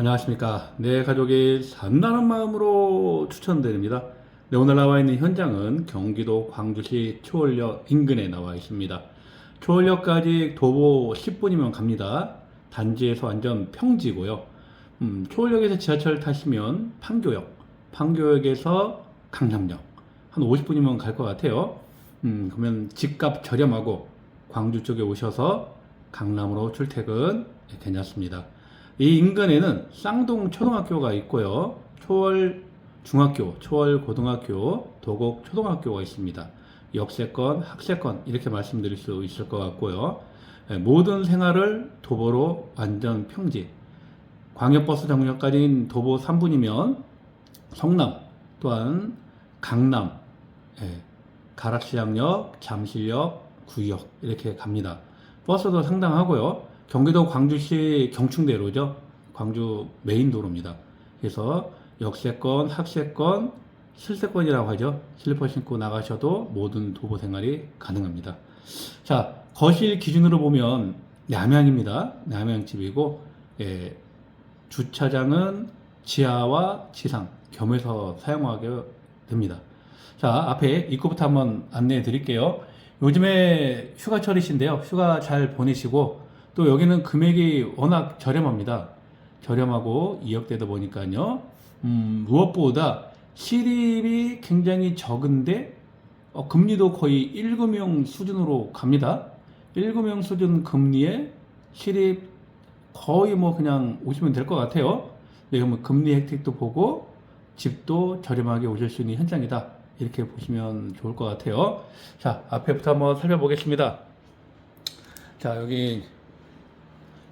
안녕하십니까. 내 가족이 산다는 마음으로 추천드립니다. 네, 오늘 나와 있는 현장은 경기도 광주시 초월역 인근에 나와 있습니다. 초월역까지 도보 10분이면 갑니다. 단지에서 완전 평지고요. 음, 초월역에서 지하철 타시면 판교역, 판교역에서 강남역 한 50분이면 갈 것 같아요. 음, 그러면 집값 저렴하고 광주 쪽에 오셔서 강남으로 출퇴근 괜찮습니다. 이 인근에는 쌍동 초등학교가 있고요. 초월 중학교, 초월 고등학교, 도곡 초등학교가 있습니다. 역세권, 학세권 이렇게 말씀드릴 수 있을 것 같고요. 예, 모든 생활을 도보로 완전 평지. 광역버스 정류까지는 도보 3분이면 성남 또한 강남, 예, 가락시장역, 잠실역, 구역 이렇게 갑니다. 버스도 상당하고요. 경기도 광주시 경충대로죠. 광주 메인 도로입니다. 그래서 역세권, 학세권, 실세권이라고 하죠. 슬리퍼 신고 나가셔도 모든 도보 생활이 가능합니다. 자, 거실 기준으로 보면 남양입니다. 남양집이고 예, 주차장은 지하와 지상 겸해서 사용하게 됩니다. 자, 앞에 입구부터 한번 안내해 드릴게요. 요즘에 휴가철이신데요. 휴가 잘 보내시고 또 여기는 금액이 워낙 저렴합니다. 저렴하고 2억대다 보니까요. 음, 무엇보다 실입이 굉장히 적은데 어, 금리도 거의 1금융 수준으로 갑니다. 1금융 수준 금리에 실입 거의 뭐 그냥 오시면 될 것 같아요. 네, 그러면 금리 혜택도 보고 집도 저렴하게 오실 수 있는 현장이다. 이렇게 보시면 좋을 것 같아요. 자, 앞에부터 한번 살펴보겠습니다. 자, 여기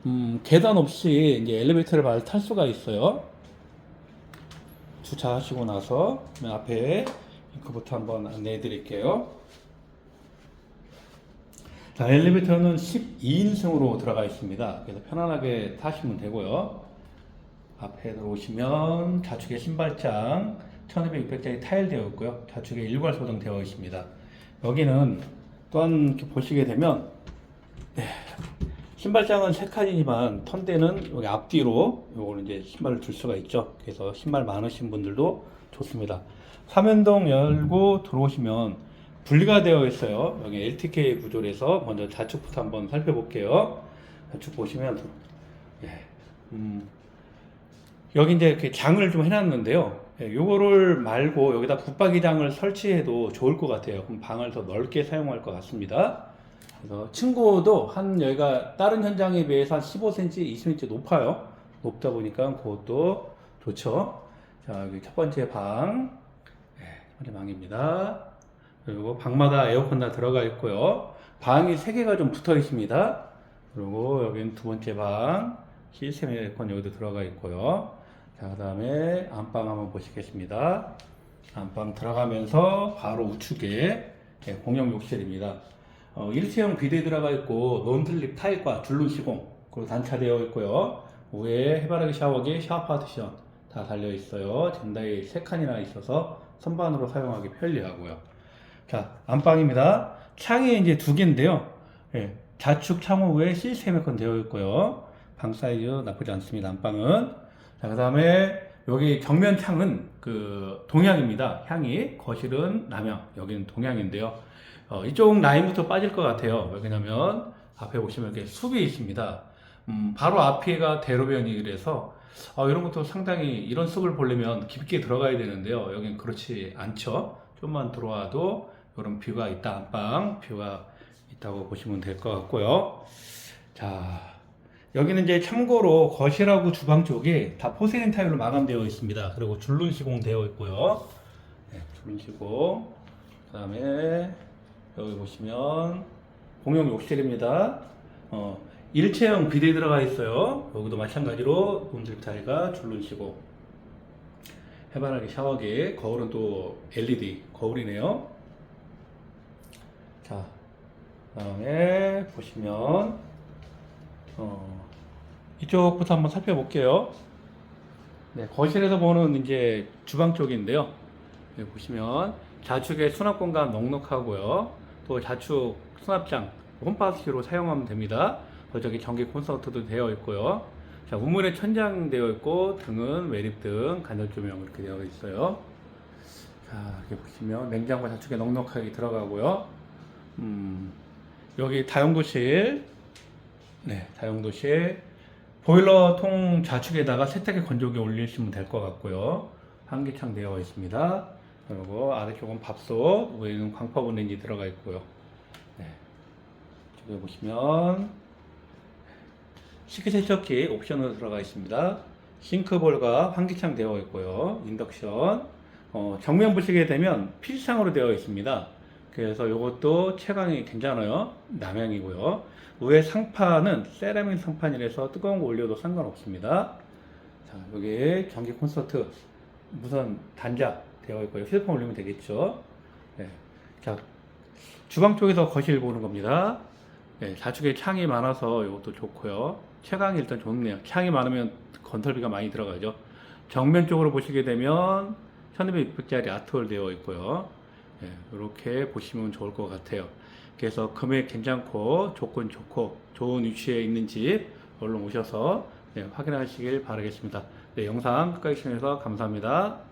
음, 계단 없이 이제 엘리베이터를 탈 수가 있어요. 주차하시고 나서 앞에 입구부터 한번 안내해 드릴게요. 자, 엘리베이터는 12인승으로 들어가 있습니다. 그래서 편안하게 타시면 되고요. 앞에 들어오시면 좌측에 신발장 1200, 600짜리 타일 되어 있고요. 좌측에 일괄 소등 되어 있습니다. 여기는 또한 보시게 되면 네, 신발장은 세 칸이지만 턴대는 여기 앞뒤로 요거는 이제 신발을 둘 수가 있죠. 그래서 신발 많으신 분들도 좋습니다. 사면동 열고 들어오시면 분리가 되어 있어요. 여기 LTK 구조에서 먼저 좌측부터 한번 살펴볼게요. 좌측 보시면 예, 음, 여기 이제 이렇게 장을 좀 해놨는데요. 예, 요거를 말고 여기다 붙박이장을 설치해도 좋을 것 같아요. 그럼 방을 더 넓게 사용할 것 같습니다. 그래서 층고도 한 여기가 다른 현장에 비해서 한 15cm, 20cm 높아요. 높다 보니까 그것도 좋죠. 자, 여기 첫 번째 방. 네, 첫 번째 방입니다. 그리고 방마다 에어컨 다 들어가 있고요. 방이 세 개가 좀 붙어 있습니다. 그리고 여기는 두 번째 방. 시스템 에어컨 여기도 들어가 있고요. 자, 그 다음에 안방 한번 보시겠습니다. 안방 들어가면서 바로 우측에 네, 공용 욕실입니다. 어, 일체형 비대 들어가 있고 논틀립 타일과 줄눈 시공 그리고 단차되어 있고요. 위에 해바라기 샤워기, 샤워 파티션 다 달려 있어요. 젠다이 세 칸이나 있어서 선반으로 사용하기 편리하고요. 자, 안방입니다. 창이 이제 두 개인데요. 예, 좌측 창호에 시스템 에어컨 되어 있고요. 방 사이즈 나쁘지 않습니다. 안방은. 자, 그 다음에 여기 정면 창은 그 동향입니다. 향이 거실은 남향, 여기는 동향인데요. 어, 이쪽 라인부터 빠질 것 같아요. 왜냐면 앞에 보시면 이렇게 숲이 있습니다. 음, 바로 앞에가 대로변이 그래서 어, 이런 것도 상당히 이런 숲을 보려면 깊게 들어가야 되는데요. 여긴 그렇지 않죠. 좀만 들어와도 이런 뷰가 있다. 안방 뷰가 있다고 보시면 될 것 같고요. 자, 여기는 이제 참고로 거실하고 주방 쪽이 다 포세린 타일로 마감되어 있습니다. 그리고 줄눈 시공 되어 있고요. 네, 줄눈 시공. 그 다음에 여기 보시면 공용 욕실입니다. 어, 일체형 비대 들어가 있어요. 여기도 마찬가지로 놈들 타일과 줄눈 시공. 해바라기 샤워기, 거울은 또 LED 거울이네요. 자, 그다음에 보시면 어, 이쪽부터 한번 살펴볼게요. 네, 거실에서 보는 이제 주방 쪽인데요. 여기 보시면 좌측에 수납 공간 넉넉하고요. 또 좌측 수납장 홈파스키로 사용하면 됩니다. 또 저기 전기 콘서트도 되어 있고요. 자, 우물에 천장 되어 있고 등은 외립등, 간접 조명 이렇게 되어 있어요. 자, 이렇게 보시면 냉장고 자축에 넉넉하게 들어가고요. 음, 여기 다용도실, 네, 다용도실 보일러 통 좌측에다가 세탁기 건조기 올리시면 될 것 같고요. 환기창 되어 있습니다. 그리고 아래쪽은 밥솥, 위에는 광파분 렌지 들어가 있고요. 네. 저기 보시면 식기세척기 옵션으로 들어가 있습니다. 싱크볼과 환기창 되어 있고요. 인덕션. 어, 정면 보시게 되면 필상으로 되어 있습니다. 그래서 이것도 채광이 괜찮아요. 남향이고요. 위에 상판은 세라믹 상판이라서 뜨거운 거 올려도 상관없습니다. 자, 여기 전기 콘서트 무선 단자 되어 있고요. 휴대폰 올리면 되겠죠. 네. 자, 주방 쪽에서 거실 보는 겁니다. 네, 좌측에 창이 많아서 이것도 좋고요. 채광이 일단 좋네요. 창이 많으면 건설비가 많이 들어가죠. 정면 쪽으로 보시게 되면 1200짜리 아트홀 되어 있고요. 네, 이렇게 보시면 좋을 것 같아요. 그래서 금액 괜찮고 조건 좋고 좋은 위치에 있는 집 얼른 오셔서 네, 확인하시길 바라겠습니다. 네, 영상 끝까지 시청해주셔서 감사합니다.